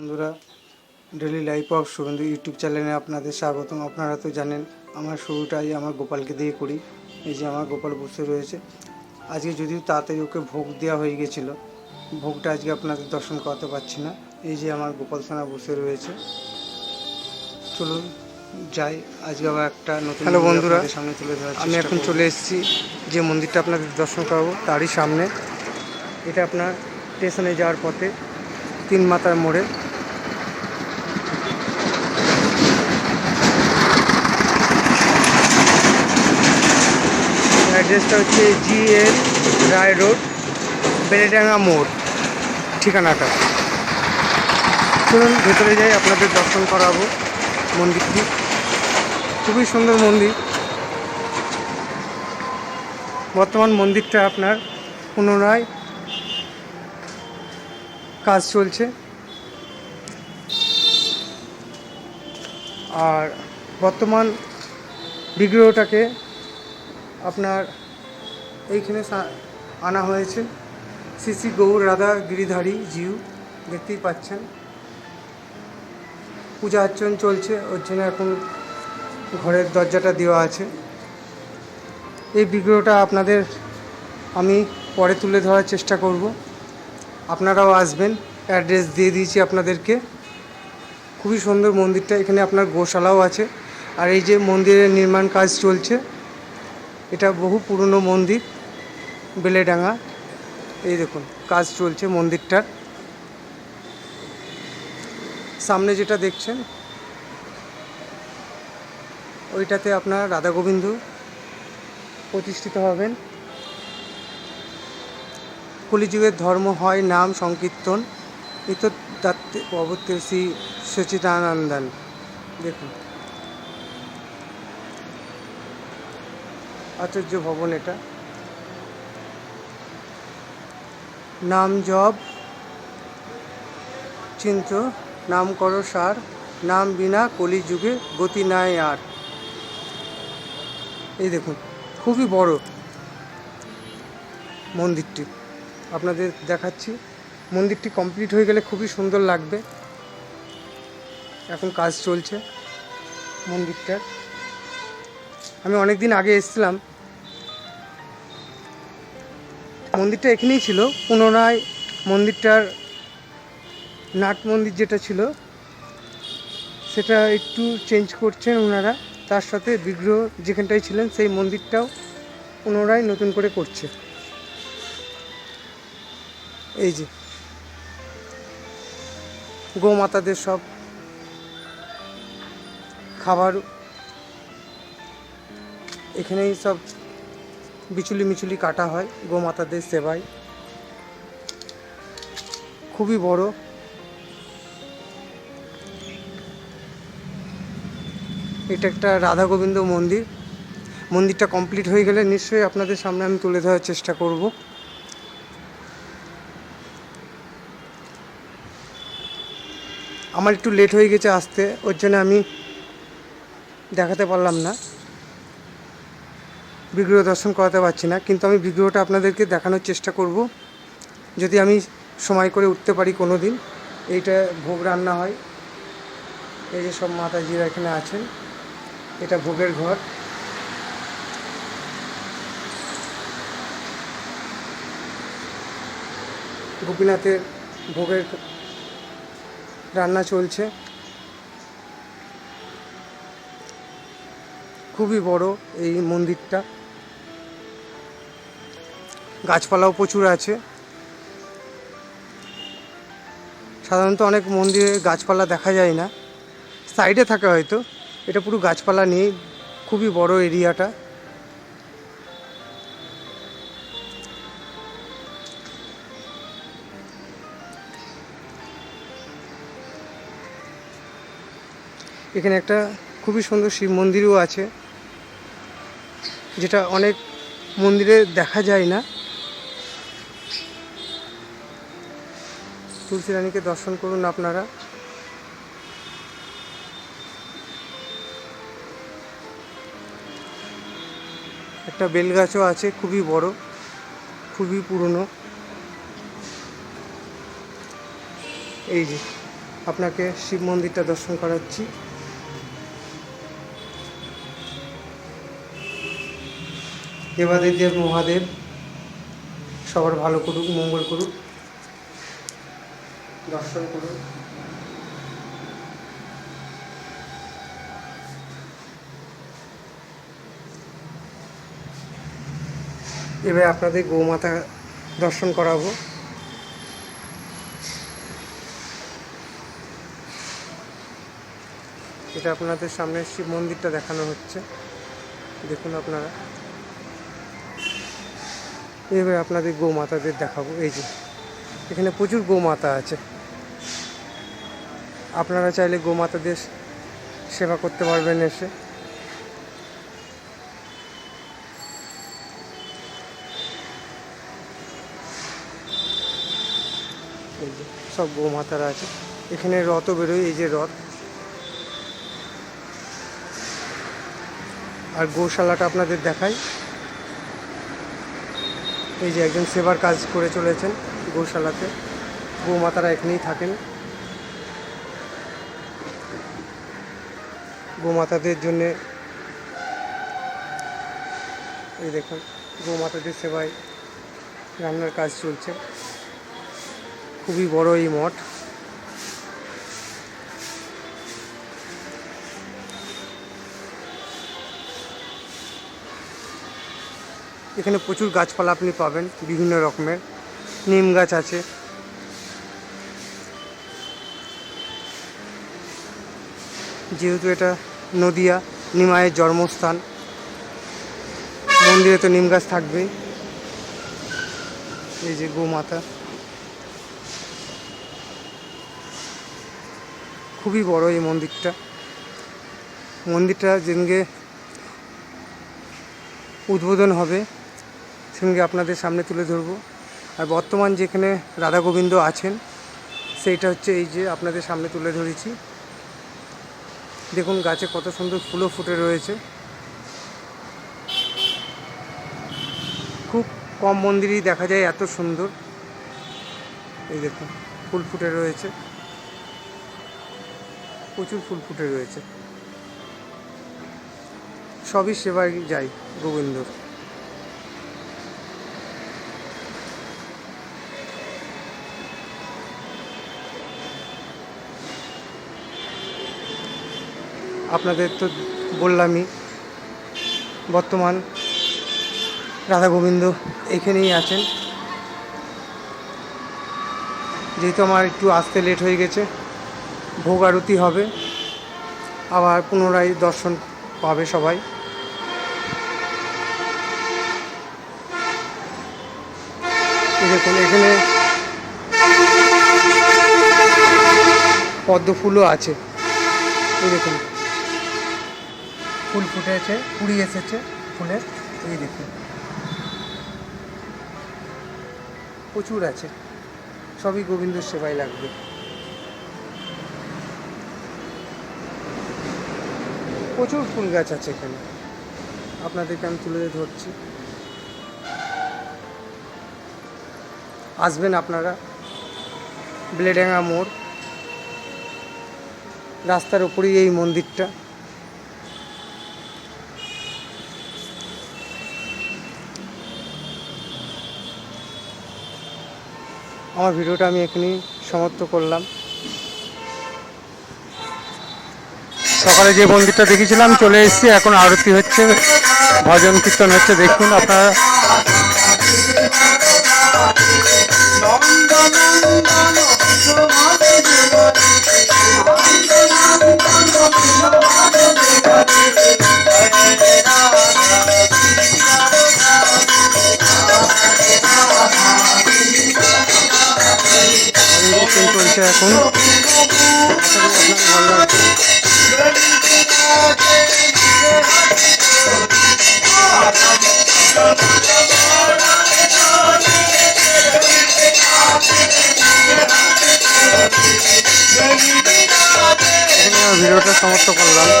বন্ধুরা daily life of Shubhendu YouTube চ্যানেলে আপনাদের স্বাগতম। আপনারা তো জানেন আমার শুরুটাই আমার গোপালকে দিয়ে করি। এই যে আমার গোপাল বসে রয়েছে। আজকে যদিও তাড়াতাড়ি ওকে ভোগ দেওয়া হয়ে গেছিল ভোগটা আজকে আপনাদের দর্শন করাতে পারছি না। এই যে আমার গোপাল সোনা বসে রয়েছে। চলুন যাই। আজকে আবার একটা নতুন হ্যালো বন্ধুরা, সামনে তুলে ধরার আমি এখন চলে এসেছি যে মন্দিরটা আপনাদের দর্শন করাবো তারই সামনে। এটা আপনার স্টেশনে যাওয়ার পথে তিন মাথার মোড়ে। অ্যাড্রেসটা হচ্ছে জি এল রায় রোড, বেলেডাঙ্গা মোড়, ঠিকানাটা। চলুন, ভেতরে যাই, আপনাদের দর্শন করাবো মন্দিরটি। খুবই সুন্দর মন্দির। বর্তমান মন্দিরটা আপনার পুনরায় কাজ চলছে। আর বর্তমান বিগ্রহটাকে আপনার এইখানে আনা হয়েছে। শ্রী শ্রী গৌর রাধা গিরিধারী জিউ, দেখতেই পাচ্ছেন। পূজা অর্চন চলছে, ওর জন্য এখন ঘরের দরজাটা দেওয়া আছে। এই বিগ্রহটা আপনাদের আমি পরে তুলে ধরার চেষ্টা করব। আপনারাও আসবেন, অ্যাড্রেস দিয়ে দিয়েছি আপনাদেরকে। খুবই সুন্দর মন্দিরটা, এখানে আপনার গোশালাও আছে। আর এই যে মন্দিরের নির্মাণ কাজ চলছে, এটা বহু পুরনো মন্দির। বেলেডাঙ্গা। এই দেখুন, কাজ চলছে মন্দিরটার। সামনে যেটা দেখছেন, ওইটাতে আপনার রাধা গোবিন্দ প্রতিষ্ঠিত হবেন। কলিযুগের ধর্ম হয় নাম সংকীর্তন। ইত দাত্তে অবত্যে শ্রী সচিদানন্দন। দেখুন। আচার্য ভবন এটা। নাম জপ চিন্ত নাম করো সার, নাম বিনা কলিযুগে গতি নাই আর। এই দেখুন, খুবই বড় মন্দিরটি। আপনাদের দেখাচ্ছি, মন্দিরটি কমপ্লিট হয়ে গেলে খুবই সুন্দর লাগবে। এখন কাজ চলছে মন্দিরটার। আমি অনেক দিন আগে এসেছিলাম মন্দিরটা এখানেই ছিল। পুনরায় মন্দিরটার নাট মন্দির যেটা ছিল, সেটা একটু চেঞ্জ করছেন ওনারা তার সাথে বিগ্রহ যেখানটায় ছিলেন, সেই মন্দিরটাও পুনরায় নতুন করে করছে। এই যে। গোমাতাদের সব খাবার এখানেই সব বিচুলি মিচুলি কাটা হয়, গোমাতাদের সেবায়। খুবই বড়। এটা একটা রাধা গোবিন্দ মন্দির। মন্দিরটা কমপ্লিট হয়ে গেলে নিশ্চয়ই আপনাদের সামনে আমি তুলে ধরার চেষ্টা করব। আমার একটু লেট হয়ে গেছে আসতে, ওর জন্য আমি দেখাতে পারলাম না। বিগ্রহ দর্শন করাতে পারছি না, কিন্তু আমি বিগ্রহটা আপনাদেরকে দেখানোর চেষ্টা করব। যদি আমি সময় করে উঠতে পারি কোনো দিন এইটা ভোগ রান্না হয়। এই যে সব মাতাজিরা এখানে আছেন, এটা ভোগের ঘর। গোপীনাথের ভোগের রান্না চলছে। খুবই বড় এই মন্দিরটা। গাছপালাও প্রচুর আছে। সাধারণত অনেক মন্দিরে গাছপালা দেখা যায় না। সাইডে থাকে হয়তো। এটা পুরো গাছপালা নিয়ে খুবই বড় এরিয়াটা। এখানে একটা খুবই সুন্দর শিব মন্দিরও আছে। যেটা অনেক মন্দিরে দেখা যায় না। তুলসী রানীকে দর্শন করুন আপনারা। একটা বেলগাছও আছে, খুবই বড়, খুবই পুরনো। এই যে, আপনাকে শিব মন্দিরটা দর্শন করাচ্ছি। দেবাদিদেব মহাদেব, সবার ভালো করুক, মঙ্গল করুক। দর্শন করুন। এবার আপনাদের গৌমাতা দর্শন করাবো। এটা আপনাদের সামনে শিব মন্দিরটা দেখানো হচ্ছে। দেখুন আপনারা। এবার আপনাদের গৌমাতাদের দেখাবো। এই যে, এখানে প্রচুর গোমাতা আছে। আপনারা চাইলে গোমাতাদের সেবা করতে পারবেন এসে। সব গোমাতারা আছে। এখানে রথও বেরোয়, এই যে রথ। আর গোশালাটা আপনাদের দেখাই। এই যে একজন সেবার কাজ করে চলেছেন গোশালাতে। গোমাতারা এখানেই থাকেন। গোমাতাদের জন্যে। এই দেখুন, গোমাতাদের সেবায় রান্নার কাজ চলছে। খুবই বড় এই মঠ। এখানে প্রচুর গাছপালা আপনি পাবেন, বিভিন্ন রকমের। নিম গাছ আছে। যেহেতু এটা নদিয়া নিমায়ের জন্মস্থান। মন্দিরে তো নিম গাছ থাকবেই। এই যে গোমাতা। খুবই বড় এই মন্দিরটা। মন্দিরটা যেদিনকে উদ্বোধন হবে, সেদিনকে আপনাদের সামনে তুলে ধরবো। আর বর্তমান যেখানে রাধা গোবিন্দ আছেন, সেইটা হচ্ছে এই যে আপনাদের সামনে তুলে ধরেছি। দেখুন গাছে কত সুন্দর ফুলও ফুটে রয়েছে। খুব কম মন্দিরই দেখা যায় এত সুন্দর। এই দেখুন, ফুল ফুটে রয়েছে। প্রচুর ফুল ফুটে রয়েছে। সবই সেবায় যাই, গোবিন্দর। আপনাদের তো বললামই, বর্তমান রাধা গোবিন্দ এখানেই আছেন। যেহেতু আমার একটু আসতে লেট হয়ে গেছে, ভোগ আরতি হবে, আবার পুনরায় দর্শন পাবে সবাই। দেখুন, এখানে পদ্ম ফুলও আছে। এই দেখুন। ফুল ফুটেছে কুড়ি এসেছে ফুলের। এই দেখুন। প্রচুর আছে। সবই গোবিন্দর সেবায় লাগবে। প্রচুর ফুল গাছ আছে এখানে। আপনাদেরকে আমি তুলে ধরছি। আসবেন আপনারা। ব্লেডাঙ্গা মোড়। রাস্তার উপরেই এই মন্দিরটা। আমার ভিডিওটা আমি এখানেই সমাপ্ত করলাম। সকালে যে মন্দিরটা দেখেছিলাম, চলে এসেছি। এখন আরতি হচ্ছে, ভজন কীর্তন হচ্ছে। দেখুন আপনারা। এখানে আমার ভিডিওটা সমাপ্ত করলাম